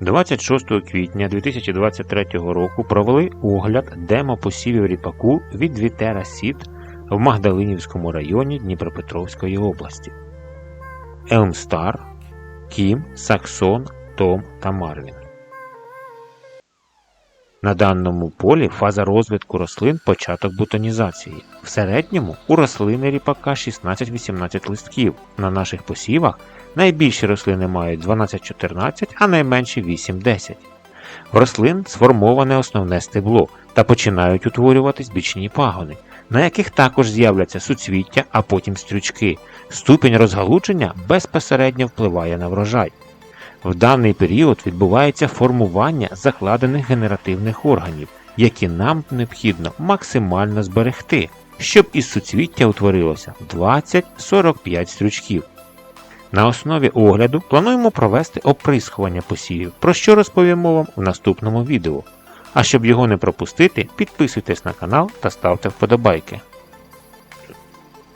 26 квітня 2023 року провели огляд демопосівів ріпаку від Вітера Сід в Магдалинівському районі Дніпропетровської області. Елмстар, Кім, Саксон, Том та Марвін. На даному полі фаза розвитку рослин початок бутонізації. В середньому у рослини ріпака 16-18 листків. На наших посівах найбільші рослини мають 12-14, а найменші 8-10. В рослин сформоване основне стебло та починають утворюватись бічні пагони, на яких також з'являться суцвіття, а потім стрючки. Ступінь розгалудження безпосередньо впливає на врожай. В даний період відбувається формування закладених генеративних органів, які нам необхідно максимально зберегти, щоб із суцвіття утворилося 20-45 стрючків. На основі огляду плануємо провести оприскування посівів, про що розповімо вам у наступному відео. А щоб його не пропустити, підписуйтесь на канал та ставте вподобайки.